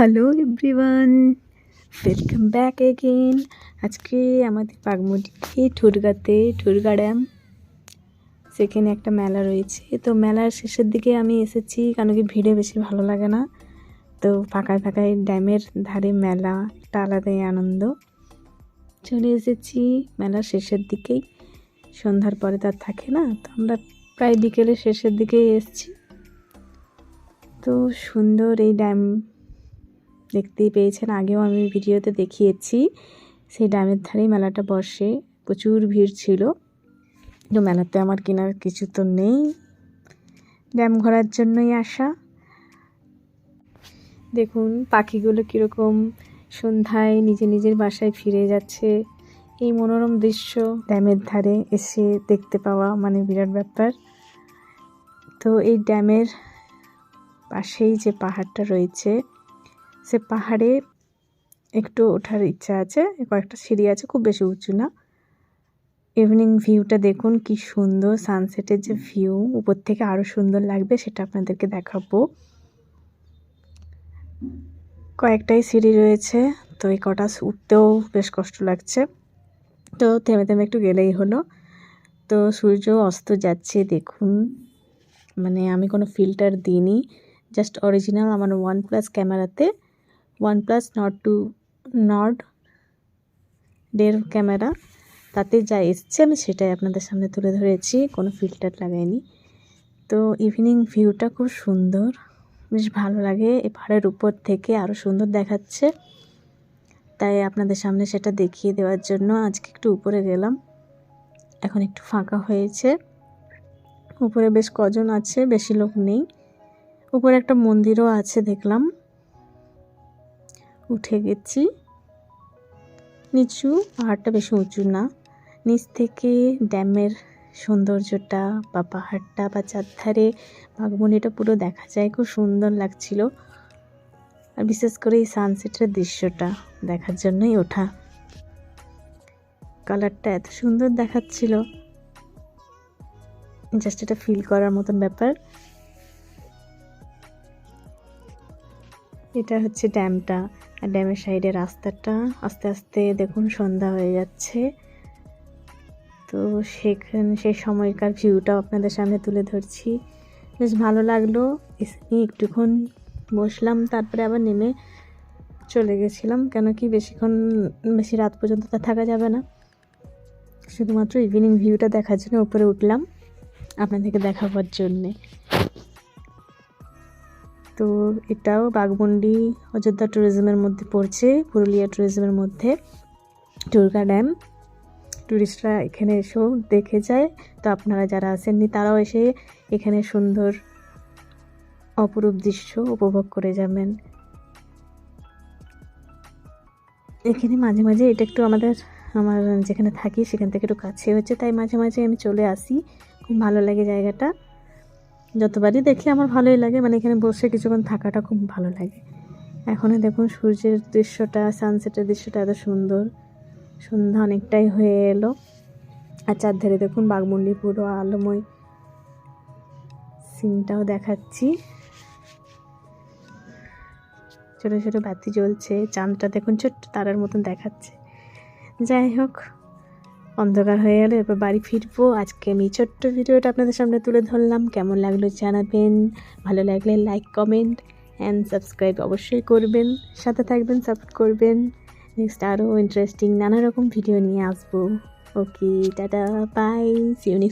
Hello everyone welcome back again আজকে আমাদের পাগমুড়িতে ঠুরগাতে, ঠুরগা dam. সেখানে একটা মেলা রয়েছে। তো মেলার শেষের দিকে আমি এসেছি, কারণ কি ভিড়ে বেশি ভালো লাগে না। তো ফাঁকায় ফাঁকায় ড্যামের ধারে মেলা, একটা আলাদাই আনন্দ। চলে এসেছি মেলার শেষের দিকেই। সন্ধ্যার পরে তার থাকে না, তো আমরা প্রায় বিকেলের শেষের দিকেই এসেছি। তো সুন্দর এই ড্যাম দেখতেই পেয়েছেন, আগেও আমি ভিডিওতে দেখিয়েছি। সেই ড্যামের ধারেই মেলাটা বসে, প্রচুর ভিড় ছিল। তো মেলাতে আমার কেনার কিছু তো নেই। ড্যাম ঘোরার জন্যই আসা। দেখুন, পাখিগুলো কীরকম সন্ধ্যায় নিজে নিজের বাসায় ফিরে যাচ্ছে। এই মনোরম দৃশ্য, ড্যামের ধারে এসে দেখতে পাওয়া মানে বিরাট ব্যাপার। তো এই ড্যামের পাশেই যে পাহাড়টা রয়েছে সে পাহাড়ে একটু ওঠার ইচ্ছা আছে, কয়েকটা সিঁড়ি আছে, খুব বেশি উঁচু না। ইভিনিং ভিউটা দেখুন, কি সুন্দর সানসেটের যে ভিউ উপর থেকে আরও সুন্দর লাগবে সেটা আপনাদেরকে দেখাবো। কয়েকটাই সিঁড়ি রয়েছে, তো এই কটা উঠতেও বেশ কষ্ট লাগছে। তো থেমে থেমে একটু গেলেই হলো। তো সূর্য অস্ত যাচ্ছে, দেখুন। মানে আমি কোনো ফিল্টার দিইনি জাস্ট অরিজিনাল আমার ওয়ান প্লাস ক্যামেরাতে। One plus Nord two Nord ডের ক্যামেরা, তাতে যা এসছে আমি সেটাই আপনাদের সামনে তুলে ধরেছি, কোনো ফিল্টার লাগাইনি তো ইভিনিং ভিউটা খুব সুন্দর, বেশ ভালো লাগে, এ পাহাড়ের উপর থেকে আরও সুন্দর দেখাচ্ছে। তাই আপনাদের সামনে সেটা দেখিয়ে দেওয়ার জন্য আজকে একটু উপরে গেলাম, এখন একটু ফাঁকা হয়েছে। উপরে বেশ কজন আছে, বেশি লোক নেই। উপরে একটা মন্দিরও আছে দেখলাম। উঠে গেছি। নিচু পাহাড়টা বেশি উঁচু না। নিচ থেকে ড্যামের সৌন্দর্যটা বা পাহাড়টা বা চারধারে বাঘমণিটা পুরো দেখা যায়। খুব সুন্দর লাগছিল। আর বিশেষ করে এই সানসেটের দৃশ্যটা দেখার জন্যই ওঠা। কালারটা এত সুন্দর দেখাচ্ছিল। জাস্ট এটা ফিল করার মতন ব্যাপার। এটা হচ্ছে ড্যামটা। আর ড্যামের সাইডে রাস্তাটা আস্তে আস্তে দেখুন সন্ধ্যা হয়ে যাচ্ছে। তো সেখানে, সেই সময়কার ভিউটাও আপনাদের সামনে তুলে ধরছি। বেশ ভালো লাগল। একটুক্ষণ বসলাম, তারপরে আবার নেমে চলে গেছিলাম কেন কি বেশিক্ষণ, বেশি রাত পর্যন্ত তা থাকা যাবে না। শুধুমাত্র ইভিনিং ভিউটা দেখার জন্য উপরে উঠলাম। আপনাদেরকে দেখাবার জন্যে। তো এটাও বাঘমুন্ডি অযোধ্যা ট্যুরিজমের মধ্যে পড়ছে, পুরুলিয়া ট্যুরিজমের মধ্যে। দুর্গা ড্যাম ট্যুরিস্টরা এখানে এসেও দেখে যায়। তো আপনারা যারা আসেননি, তারাও এসে এখানে সুন্দর, অপরূপ দৃশ্য উপভোগ করে যাবেন। এখানে মাঝে মাঝে এটা একটু আমাদের, আমার যেখানে থাকি, সেখান থেকে একটু কাছে হচ্ছে, তাই মাঝে মাঝে আমি চলে আসি। খুব ভালো লাগে জায়গাটা। যতবারই দেখি আমার ভালোই লাগে মানে এখানে বসে কিছুক্ষণ থাকাটা খুব ভালো লাগে। এখনও দেখুন সূর্যের দৃশ্যটা সানসেটের দৃশ্যটা এত সুন্দর। সন্ধ্যা অনেকটাই হয়ে এলো। আর চারধারে দেখুন বাঘমুন্ডি পুরো আলোময়। সিনটাও দেখাচ্ছি। ছোটো ছোটো বাতি জ্বলছে, চাঁদটা দেখুন ছোট্ট তারার মতন দেখাচ্ছে। যাই হোক অন্ধকার হয়ে গেলে, এরপর বাড়ি ফিরবো। আজকে আমি ছোট্ট ভিডিওটা আপনাদের সামনে তুলে ধরলাম। কেমন লাগল জানাবেন? ভালো লাগলে লাইক কমেন্ট অ্যান্ড সাবস্ক্রাইব অবশ্যই করবেন। সাথে থাকবেন সাপোর্ট করবেন। নেক্সট আরও ইন্টারেস্টিং নানা রকম ভিডিও নিয়ে আসব। Okay ta ta bye see you next